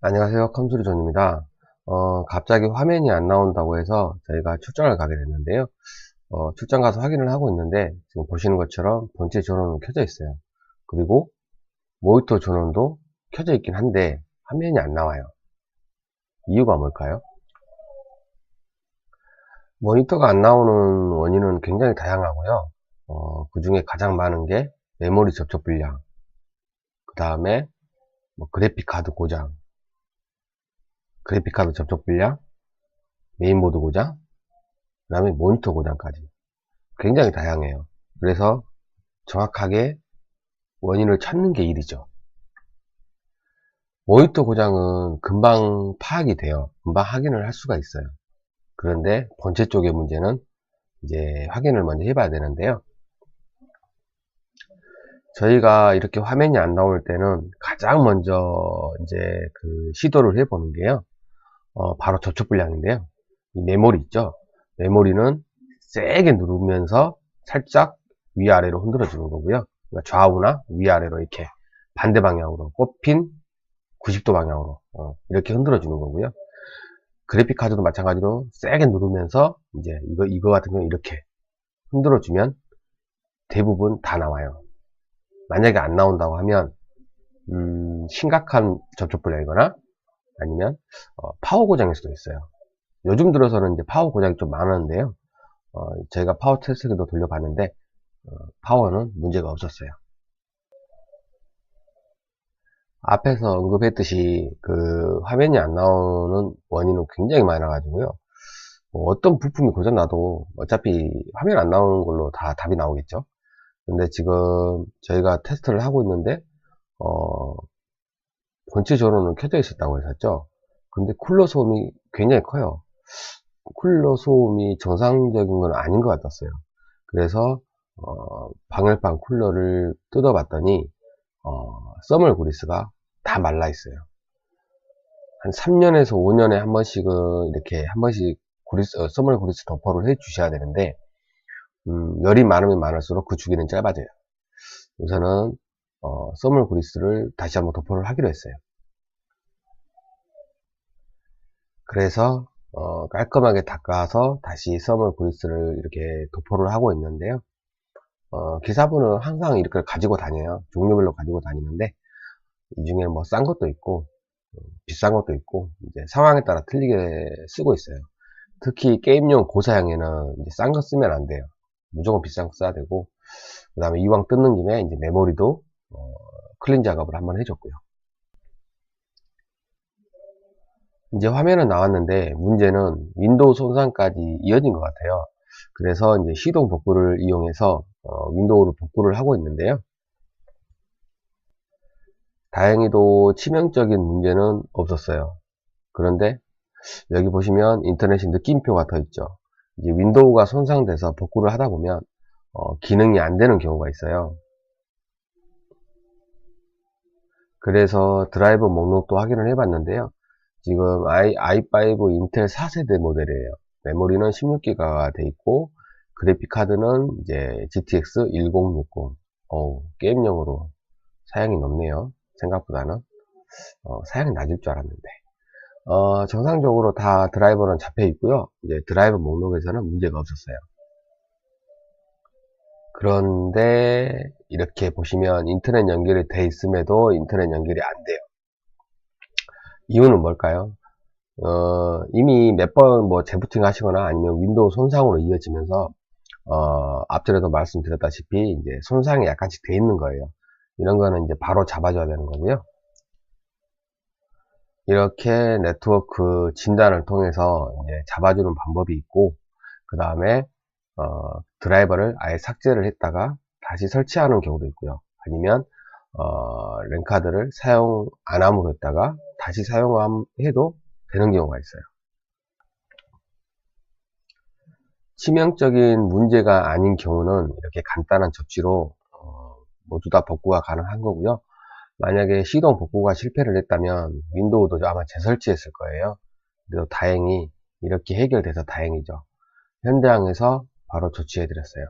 안녕하세요. 컴퓨터존입니다. 어, 갑자기 화면이 안 나온다고 해서 저희가 출장을 가게 됐는데요. 어, 출장 가서 확인을 하고 있는데 지금 보시는 것처럼 본체 전원은 켜져 있어요. 그리고 모니터 전원도 켜져 있긴 한데 화면이 안 나와요. 이유가 뭘까요? 모니터가 안 나오는 원인은 굉장히 다양하고요. 어, 그 중에 가장 많은 게 메모리 접촉 불량 그 다음에 뭐 그래픽 카드 고장 그래픽카드 접촉 불량, 메인보드 고장, 그 다음에 모니터 고장까지 굉장히 다양해요. 그래서 정확하게 원인을 찾는 게 일이죠. 모니터 고장은 금방 파악이 돼요. 금방 확인을 할 수가 있어요. 그런데 본체 쪽의 문제는 이제 확인을 먼저 해봐야 되는데요. 저희가 이렇게 화면이 안 나올 때는 가장 먼저 이제 그 시도를 해보는 게요. 어, 바로 저촉 불량인데요. 이 메모리 있죠? 메모리는 세게 누르면서 살짝 위아래로 흔들어 주는 거고요. 그러니까 좌우나 위아래로 이렇게 반대 방향으로 꼽힌 90도 방향으로 어, 이렇게 흔들어 주는 거고요. 그래픽 카드도 마찬가지로 세게 누르면서 이제 이거 이거 같은 경우 이렇게 흔들어 주면 대부분 다 나와요. 만약에 안 나온다고 하면 음, 심각한 접촉 불량이거나 아니면 어, 파워 고장일 수도 있어요. 요즘 들어서는 이제 파워 고장이 좀 많았는데요. 어, 제가 파워 테스트기도 돌려봤는데 어, 파워는 문제가 없었어요. 앞에서 언급했듯이 그 화면이 안 나오는 원인은 굉장히 많아가지고요. 뭐 어떤 부품이 고장 나도 어차피 화면 안 나오는 걸로 다 답이 나오겠죠. 근데 지금 저희가 테스트를 하고 있는데 어, 전원은 켜져 있었다고 했었죠. 근데 쿨러 소음이 굉장히 커요. 쿨러 소음이 정상적인 건 아닌 것 같았어요. 그래서 어, 방열판 쿨러를 뜯어봤더니 어, 써멀 그리스가 다 말라 있어요. 한 3년에서 5년에 한 번씩은 이렇게 한 번씩 그리스, 어, 써멀 그리스 덮어를 해 주셔야 되는데 음, 열이 많으면 많을수록 그 주기는 짧아져요. 우선은 어, 써멀 그리스를 다시 한번 도포를 하기로 했어요. 그래서 어, 깔끔하게 닦아서 다시 써멀 그리스를 이렇게 도포를 하고 있는데요. 어, 기사분은 항상 이렇게 가지고 다녀요. 종류별로 가지고 다니는데 이 중에 뭐 싼 것도 있고 어, 비싼 것도 있고 이제 상황에 따라 틀리게 쓰고 있어요. 특히 게임용 고사양에는 싼거 쓰면 안 돼요. 무조건 비싼 거 써야 되고 그 다음에 이왕 뜯는 김에 이제 메모리도 어, 클린 작업을 한번 해줬고요. 이제 화면은 나왔는데 문제는 윈도우 손상까지 이어진 것 같아요. 그래서 이제 시동 복구를 이용해서 어, 윈도우를 복구를 하고 있는데요. 다행히도 치명적인 문제는 없었어요. 그런데 여기 보시면 인터넷이 느낌표가 더 있죠. 이제 윈도우가 손상돼서 복구를 하다 보면 어, 기능이 안 되는 경우가 있어요. 그래서 드라이버 목록도 확인을 해봤는데요. 지금 i, i5 인텔 4세대 모델이에요. 메모리는 16기가가 돼 있고 그래픽 카드는 이제 GTX 1060. 어우, 게임용으로 사양이 높네요. 생각보다는 어, 사양이 낮을 줄 알았는데 어, 정상적으로 다 드라이버는 잡혀 있고요. 이제 드라이버 목록에서는 문제가 없었어요. 그런데 이렇게 보시면 인터넷 연결이 돼 있음에도 인터넷 연결이 안 돼요. 이유는 뭘까요? 어, 이미 몇 번 뭐 재부팅 하시거나 아니면 윈도우 손상으로 이어지면서 어, 앞전에도 말씀드렸다시피 이제 손상이 약간씩 돼 있는 거예요. 이런 거는 이제 바로 잡아줘야 되는 거고요. 이렇게 네트워크 진단을 통해서 이제 잡아주는 방법이 있고 그 다음에 어, 드라이버를 아예 삭제를 했다가 다시 설치하는 경우도 있고요. 아니면 어, 랜카드를 사용 안 함으로 했다가 다시 사용해도 되는 경우가 있어요. 치명적인 문제가 아닌 경우는 이렇게 간단한 접지로 어, 모두 다 복구가 가능한 거고요. 만약에 시동 복구가 실패를 했다면 윈도우도 아마 재설치했을 거예요. 그래도 다행히 이렇게 해결돼서 다행이죠. 현대항에서 바로 조치해 드렸어요.